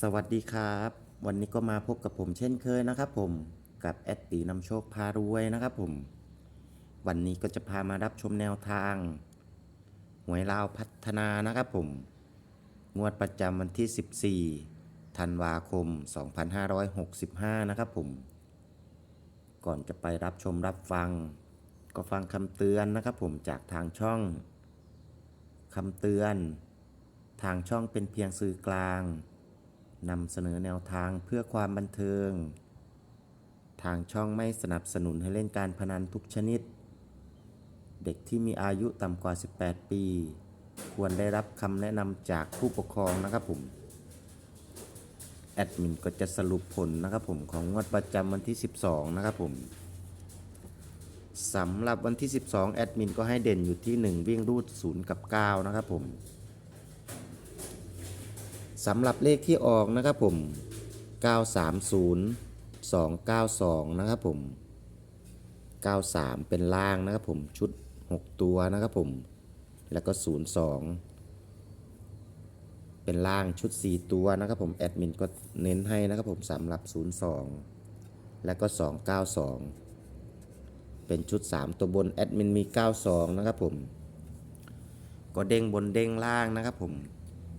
สวัสดีครับ วันนี้ก็มาพบกับผมเช่นเคยนะครับผมกับแอดตีนำโชคพารวยนะครับผม วันนี้ก็จะพามารับชมแนวทาง หวยลาวพัฒนานะครับผม งวดประจำวันที่ 14 ธันวาคม 2565 นะครับผม ก่อนจะไปรับชมรับฟัง ก็ฟังคำเตือนนะครับผมจากทางช่องคำเตือน ทางช่องเป็นเพียงสื่อกลาง นำเสนอแนวทางเพื่อความบันเทิง ทางช่องไม่สนับสนุนให้เล่นการพนันทุกชนิด เด็กที่มีอายุต่ำกว่า 18 ปี ควรได้รับคำแนะนำจากผู้ปกครองนะครับผม แอดมินก็จะสรุปผลนะครับผมของงวดประจำวันที่ 12 นะครับผมสำหรับวันที่ 12 แอดมินก็ให้เด่นอยู่ที่ 1 วิ่งรูด 0 กับ 9 นะครับผม สำหรับเลขที่ออกนะครับผม 930 292 นะครับผม 93 เป็นล่างนะครับผมชุด 6 ตัวนะครับผม แล้วก็ 02 เป็นล่างชุด 4 ตัวนะครับผมแอดมินก็เน้นให้นะครับผมสำหรับ 02 แล้วก็ 292 เป็นชุด 3 ตัวบนแอดมินมี 92 นะครับผม ก็เด้งบนเด้งล่างนะครับผม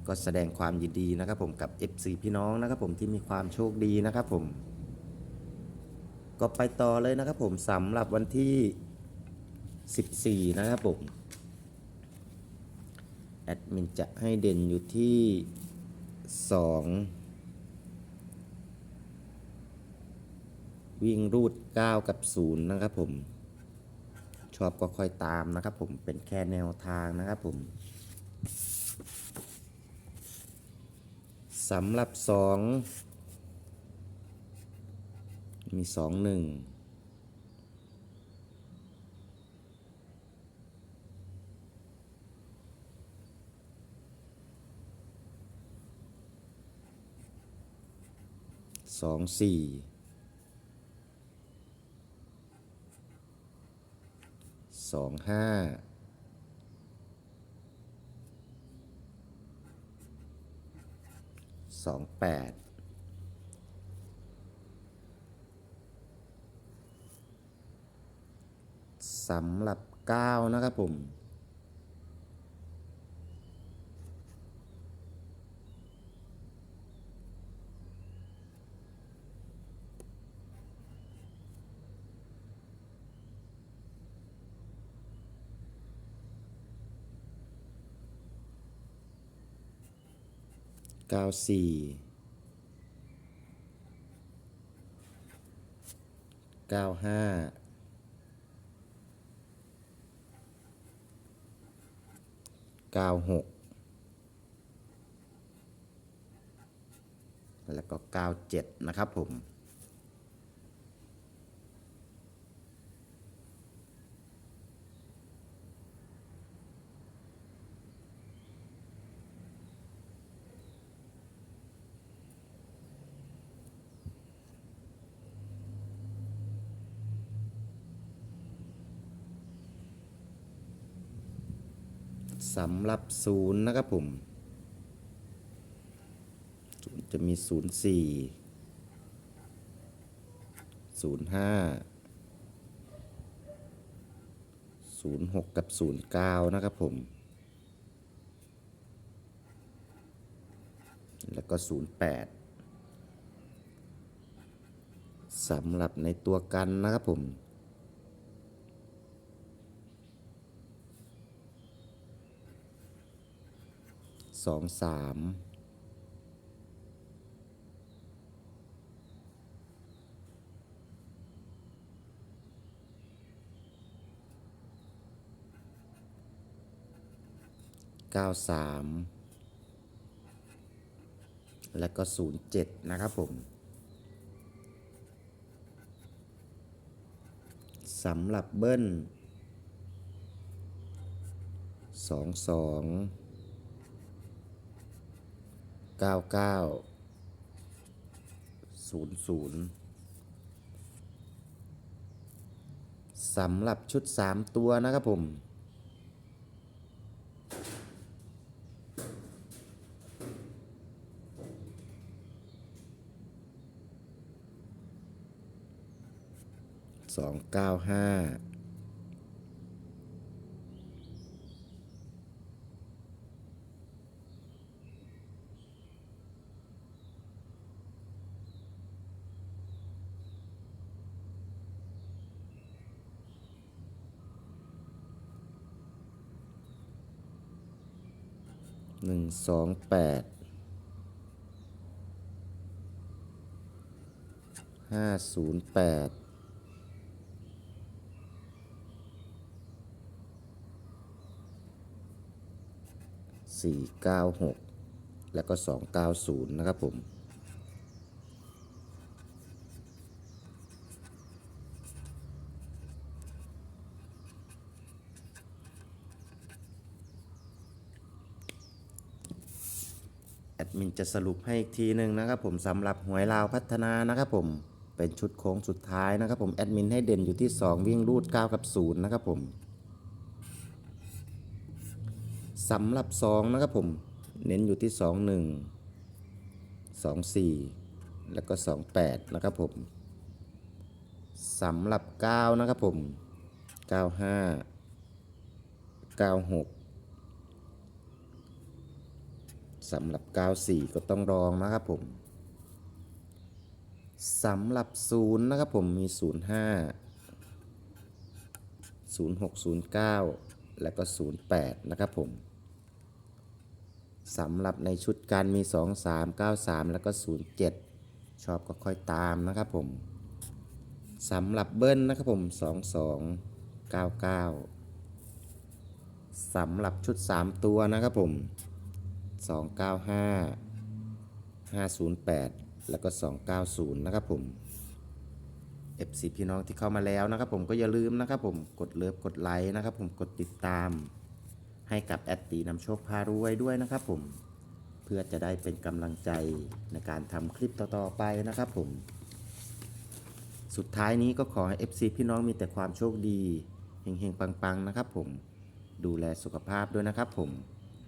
ก็แสดงความยินดีนะครับผมกับ FC พี่น้องนะครับผมที่มีความโชคดีนะครับผม ก็ไปต่อเลยนะครับผมสำหรับวันที่ 14 นะครับผม แอดมินจะให้เด่นอยู่ที่ 2 วิ่งรูด 9 กับ 0 นะครับผม ชอบก็ค่อยตามนะครับผมเป็นแค่แนวทางนะครับผม สำหรับสองมีสองหนึ่งสองสี่สองห้า สองแปดสำหรับเก้านะครับผม ก้าสี่เก้าห้าเก้าหกแล้วก็เก้าเจ็ดนะครับผม สำหรับศูนย์นะครับผมจะมีศูนย์สี่ศูนย์ห้าศูนย์หกกับศูนย์เก้านะครับผม แล้วก็ศูนย์แปดสำหรับในตัวกันนะครับผม สองสามเก้าสามแล้วก็ศูนย์เจ็ดนะครับผมสำหรับเบิ้ลสองสอง เก้าเก้าศูนย์ศูนย์สำหรับชุดสามตัวนะครับผมสองเก้าห้า หนึ่งสองแปดห้าศูนย์แปดสี่เก้าหกแล้วก็สองเก้าศูนย์นะครับผม ดมินจะสรุปให้อีกทีหนึ่งนะครับผมสำหรับหวยลาวพัฒนานะครับผมเป็นชุดโค้งสุดท้ายนะครับผมแอดมินให้เด่นอยู่ที่ 2 วิ่งรูด 9 กับ 0 นะครับผมสำหรับ 2 นะครับผม เน้นอยู่ที่ 2 1 2 4 แล้วก็ 28 นะครับผมสำหรับ 9 นะครับผม 95 96 สำหรับ 94 ก็ต้องรองนะครับผมสำหรับ 0 นะครับผมมี 05 06 09 แล้วก็ 08 นะครับผมสำหรับในชุดการมี 23 93 แล้วก็ 07 ชอบก็ค่อยตามนะครับผมสำหรับเบิ้ลนะครับผม 22 99สำหรับชุด 3 ตัวนะครับผม 295 508 แล้วก็ 290 นะครับผม FC พี่น้องที่เข้ามาแล้วนะครับผมก็อย่าลืมนะครับผมกดเลิฟกดไลค์นะครับผมกดติดตาม ให้กับแอดตีนำโชคพารวยด้วยนะครับผมเพื่อจะได้เป็นกำลังใจในการทำคลิปต่อๆไปนะครับผม สุดท้ายนี้ก็ขอให้ FC พี่น้องมีแต่ความโชคดีเฮงๆ ปังๆ นะครับผม ดูแลสุขภาพด้วยนะครับผม